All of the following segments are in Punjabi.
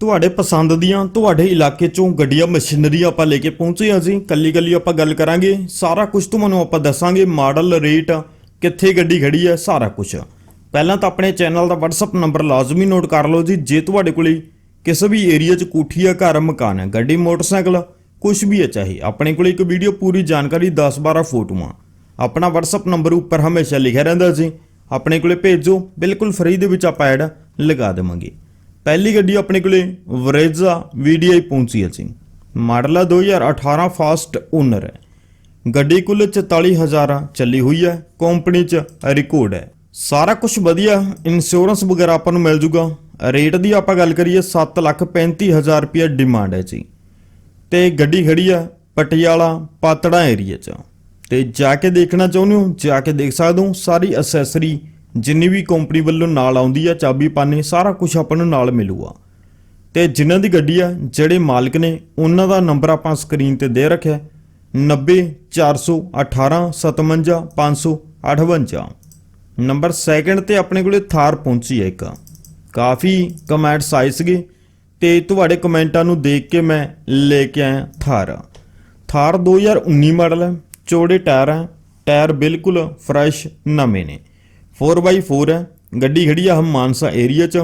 ਤੁਹਾਡੇ ਪਸੰਦ ਦੀਆਂ, ਤੁਹਾਡੇ ਇਲਾਕੇ ਚੋਂ ਗੱਡੀਆਂ ਮਸ਼ੀਨਰੀ ਆਪਾਂ ਲੈ ਕੇ ਪਹੁੰਚੇ ਹਾਂ ਜੀ। ਕੱਲੀ ਕੱਲੀ ਆਪਾਂ ਗੱਲ ਕਰਾਂਗੇ। ਸਾਰਾ ਕੁਝ ਤੁਹਾਨੂੰ ਆਪਾਂ ਦੱਸਾਂਗੇ। ਮਾਡਲ, ਰੇਟ, ਕਿੱਥੇ ਗੱਡੀ ਖੜੀ ਹੈ, ਸਾਰਾ ਕੁਝ ਪਹਿਲਾਂ ਤਾਂ ਆਪਣੇ ਚੈਨਲ ਦਾ WhatsApp ਨੰਬਰ ਲਾਜ਼ਮੀ ਨੋਟ ਕਰ ਲਓ ਜੀ। ਜੇ ਤੁਹਾਡੇ ਕੋਲ ਕਿਸੇ ਵੀ ਏਰੀਆ 'ਚ ਕੋਠੀ ਆ ਘਰ, ਮਕਾਨ ਹੈ, ਗੱਡੀ, ਮੋਟਰਸਾਈਕਲ ਕੁਝ ਵੀ ਹੈ ਚਾਹੀ। ਆਪਣੇ ਕੋਲ ਇੱਕ ਵੀਡੀਓ ਪੂਰੀ ਜਾਣਕਾਰੀ 10-12 ਫੋਟੋਆਂ। ਆਪਣਾ WhatsApp ਨੰਬਰ ਉੱਪਰ ਹਮੇਸ਼ਾ ਲਿਖਿਆ ਰਹਿੰਦਾ ਜੀ ਆਪਣੇ ਕੋਲੇ ਭੇਜੋ, ਬਿਲਕੁਲ ਫ੍ਰੀ ਦੇ ਵਿੱਚ ਆਪਾਂ ਐਡ ਲਗਾ ਦੇਵਾਂਗੇ। ਪਹਿਲੀ ਗੱਡੀ ਆਪਣੇ ਕੋਲੇ ਵਰੇਜ਼ਾ VDI ਪਹੁੰਚੀ ਹੈ ਜੀ। ਮਾਡਲ ਆ 2018 ਫਾਸਟ ਓਨਰ ਹੈ। ਗੱਡੀ ਕੁੱਲ 44000 ਚੱਲੀ ਹੋਈ ਹੈ। ਕੰਪਨੀ 'ਚ ਰਿਕਾਰਡ ਹੈ। ਸਾਰਾ ਕੁਝ ਵਧੀਆ ਇੰਸ਼ੋਰੈਂਸ ਵਗੈਰਾ ਆਪਾਂ ਨੂੰ ਮਿਲ ਜੂਗਾ। ਰੇਟ ਦੀ ਆਪਾਂ ਗੱਲ ਕਰੀਏ 735000 ਰੁਪਏ ਡਿਮਾਂਡ ਹੈ ਜੀ। ਤੇ ਗੱਡੀ ਖੜੀ ਆ ਪਟਿਆਲਾ ਪਾਤੜਾ ਏਰੀਆ 'ਚ। ਤੇ ਜਾ ਕੇ ਦੇਖਣਾ ਚਾਹੁੰਦੇ ਹੋ, ਜਾ ਕੇ ਦੇਖ ਸਕਦੇ ਹੋ, ਸਾਰੀ ਅਸੈਸਰੀ ਜਿੰਨੀ ਵੀ ਕੰਪਨੀ ਵੱਲੋਂ ਨਾਲ ਆਉਂਦੀ ਆ, ਚਾਬੀ ਪਾਣੇ ਸਾਰਾ ਕੁਝ ਆਪਾਂ ਨੂੰ ਨਾਲ ਮਿਲੂਗਾ। ਤੇ ਜਿਨ੍ਹਾਂ ਦੀ ਗੱਡੀ ਆ, ਜਿਹੜੇ ਮਾਲਕ ਨੇ, ਉਹਨਾਂ ਦਾ ਨੰਬਰ ਆਪਾਂ ਸਕਰੀਨ ਤੇ ਦੇ ਰੱਖਿਆ 90 418 57 558 ਨੰਬਰ ਸੈਕਿੰਡ ਤੇ ਆਪਣੇ ਕੋਲੇ ਥਾਰ ਪਹੁੰਚੀ ਹੈ ਇੱਕ। ਕਾਫੀ ਕਮੈਂਟਸ ਆਏ ਸੀਗੇ। ਤੇ ਤੁਹਾਡੇ ਕਮੈਂਟਾਂ ਨੂੰ ਦੇਖ ਕੇ ਮੈਂ ਲੈ ਕੇ ਆਇਆ ਥਾਰ। ਥਾਰ 2019 ਮਾਡਲ ਹੈ ਚੌੜੇ ਟਾਇਰ ਹੈ ਟਾਇਰ ਬਿਲਕੁਲ ਫਰੈਸ਼, ਨਵੇਂ ਨੇ। 4x4 ਹੈ ਗੱਡੀ ਖੜੀ ਆ ਹਮ ਮਾਨਸਾ ਏਰੀਆ ਚ,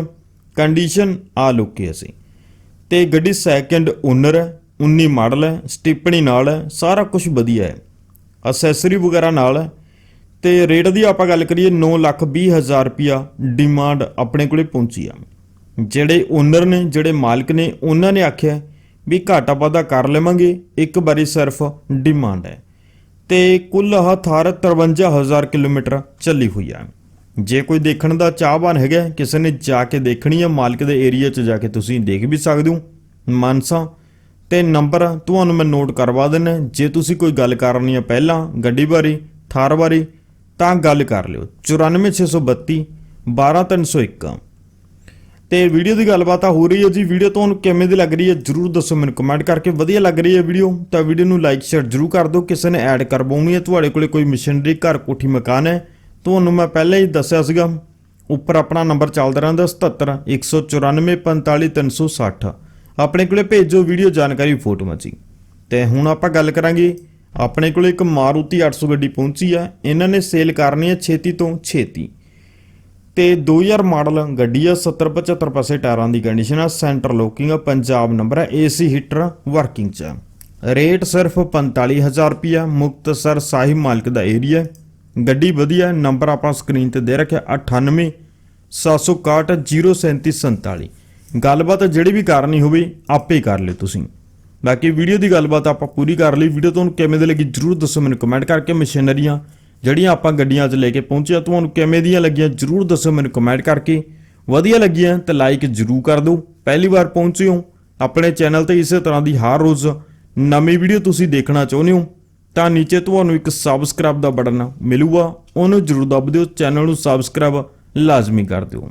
ਕੰਡੀਸ਼ਨ ਆ ਲੁੱਕੇ ਅਸੀਂ। ਤੇ ਗੱਡੀ ਸੈਕੰਡ ਓਨਰ ਹੈ 19 ਮਾਡਲ ਹੈ ਸਟਿਪਣੀ ਨਾਲ ਹੈ ਸਾਰਾ ਕੁਝ ਵਧੀਆ ਹੈ ਅਸੈਸਰੀ ਵਗੈਰਾ ਨਾਲ ਹੈ ਤੇ ਰੇਟ ਦੀ ਆਪਾਂ ਗੱਲ ਕਰੀਏ 9 ਲੱਖ 20 ਹਜ਼ਾਰ ਰੁਪਿਆ ਡਿਮਾਂਡ ਆਪਣੇ ਕੋਲੇ ਪਹੁੰਚੀ ਆ। ਜਿਹੜੇ ਓਨਰ ਨੇ, ਜਿਹੜੇ ਮਾਲਕ ਨੇ, ਉਹਨਾਂ ਨੇ ਆਖਿਆ ਵੀ ਘਾਟਾ ਵਾਧਾ ਕਰ ਲਵਾਂਗੇ, ਇੱਕ ਵਾਰੀ ਸਿਰਫ ਡਿਮਾਂਡ ਹੈ। ਤੇ ਕੁੱਲ ਆਹ ਥਾਰ 53000 ਕਿਲੋਮੀਟਰ ਚੱਲੀ ਹੋਈ ਆ। ਜੇ ਕੋਈ ਦੇਖਣ ਦਾ ਚਾਹਵਾਨ ਹੈਗਾ, ਕਿਸੇ ਨੇ ਜਾ ਕੇ ਦੇਖਣੀ ਹੈ ਮਾਲਕ ਦੇ ਏਰੀਆ 'ਚ ਜਾ ਕੇ ਤੁਸੀਂ ਦੇਖ ਵੀ ਸਕਦੇ ਹੋ। ਮਾਨਸਾ, ਤੇ ਨੰਬਰ ਤੁਹਾਨੂੰ ਮੈਂ ਨੋਟ ਕਰਵਾ ਦਿੰਨਾ ਜੇ ਤੁਸੀਂ ਕੋਈ ਗੱਲ ਕਰਨੀ ਹੈ ਪਹਿਲਾਂ, ਗੱਡੀ ਬਾਰੇ, ਥਾਰ ਬਾਰੇ, ਤਾਂ ਗੱਲ ਕਰ ਲਿਓ। 94632 12301 ਤੇ ਵੀਡੀਓ ਦੀ ਗੱਲਬਾਤ ਆ ਹੋ ਰਹੀ ਹੈ ਜੀ। ਵੀਡੀਓ ਤੁਹਾਨੂੰ ਕਿਵੇਂ ਦੀ ਲੱਗ ਰਹੀ ਹੈ ਜਰੂਰ ਦੱਸੋ ਮੈਨੂੰ ਕਮੈਂਟ ਕਰਕੇ। ਵਧੀਆ ਲੱਗ ਰਹੀ ਹੈ ਵੀਡੀਓ, ਤਾਂ ਵੀਡੀਓ ਨੂੰ ਲਾਈਕ ਸ਼ੇਅਰ ਜਰੂਰ ਕਰ ਦਿਓ। ਕਿਸੇ ਨੇ ਐਡ ਕਰਵਾਉਣੀ ਹੈ, ਤੁਹਾਡੇ ਕੋਲੇ ਕੋਈ ਮਸ਼ੀਨਰੀ ਘਰ ਕੋਠੀ, ਮਕਾਨ ਹੈ, ਤੁਹਾਨੂੰ ਮੈਂ ਪਹਿਲਾਂ ਹੀ ਦੱਸਿਆ ਸੀਗਾ। ਉੱਪਰ ਆਪਣਾ ਨੰਬਰ ਚੱਲਦਾ ਰਹਿੰਦਾ 77 194 45 360 ਆਪਣੇ ਕੋਲੇ ਭੇਜੋ ਵੀਡੀਓ ਜਾਣਕਾਰੀ ਫੋਟੋਆਂ ਜੀ। ਤੇ ਹੁਣ ਆਪਾਂ ਗੱਲ ਕਰਾਂਗੇ, ਆਪਣੇ ਕੋਲੇ ਇੱਕ ਮਾਰੂਤੀ 800 ਗੱਡੀ ਪਹੁੰਚੀ ਆ ਇਹਨਾਂ ਨੇ ਸੇਲ ਕਰਨੀ ਹੈ ਛੇਤੀ ਤੋਂ ਛੇਤੀ। ਤੇ 2000 ਮਾਡਲ ਗੱਡੀ ਆ 70 75 ਪਾਸੇ ਟਾਇਰਾਂ ਦੀ ਕੰਡੀਸ਼ਨ ਆ ਸੈਂਟਰ ਲੋਕਿੰਗ ਆ, ਪੰਜਾਬ ਨੰਬਰ ਆ ਏਸੀ ਹੀਟਰ ਵਰਕਿੰਗ ਚ ਰੇਟ ਸਿਰਫ 45000 ਰੁਪਿਆ ਮੁਕਤਸਰ ਸਾਹਿਬ ਮਾਲਕ ਦਾ ਏਰੀਆ ਗੱਡੀ ਵਧੀਆ ਨੰਬਰ ਆਪਾਂ ਸਕਰੀਨ ਤੇ ਦੇ ਰੱਖਿਆ 98 761 03747 ਗੱਲਬਾਤ ਜਿਹੜੀ ਵੀ ਕਰਨੀ ਹੋਵੇ, ਆਪੇ ਕਰ ਲਿਓ ਤੁਸੀਂ। ਬਾਕੀ ਵੀਡੀਓ ਦੀ ਗੱਲਬਾਤ ਆਪਾਂ ਪੂਰੀ ਕਰ ਲਈ। ਵੀਡੀਓ ਤੁਹਾਨੂੰ ਕਿਵੇਂ ਦੀ ਲੱਗੀ, ਜਰੂਰ ਦੱਸੋ ਮੈਨੂੰ ਕਮੈਂਟ ਕਰਕੇ, ਮਸ਼ੀਨਰੀਆਂ ਜਿਹੜੀਆਂ ਆਪਾਂ ਗੱਡੀਆਂ 'ਚ ਲੈ ਕੇ ਪਹੁੰਚੇ ਤੁਹਾਨੂੰ ਕਿਵੇਂ ਦੀਆਂ ਲੱਗੀਆਂ, ਜਰੂਰ ਦੱਸੋ ਮੈਨੂੰ ਕਮੈਂਟ ਕਰਕੇ। ਵਧੀਆ ਲੱਗੀਆਂ ਤਾਂ ਲਾਈਕ ਜਰੂਰ ਕਰ ਦਿਓ। ਪਹਿਲੀ ਵਾਰ ਪਹੁੰਚੇ ਹੋ, ਆਪਣੇ ਚੈਨਲ ਤੇ ਇਸੇ ਤਰ੍ਹਾਂ ਦੀ ਹਰ ਰੋਜ਼ ਨਵੀਂ ਵੀਡੀਓ ਤੁਸੀਂ ਦੇਖਣਾ ਚਾਹੁੰਦੇ ਹੋ, ਤਾਂ ਨੀਚੇ ਤੁਹਾਨੂੰ ਇੱਕ ਸਬਸਕ੍ਰਾਈਬ ਦਾ ਬਟਨ ਮਿਲੂਗਾ। ਉਹਨੂੰ ਜਰੂਰ ਦਬ ਦਿਓ ਚੈਨਲ ਨੂੰ ਸਬਸਕ੍ਰਾਈਬ ਲਾਜ਼ਮੀ ਕਰ ਦਿਓ।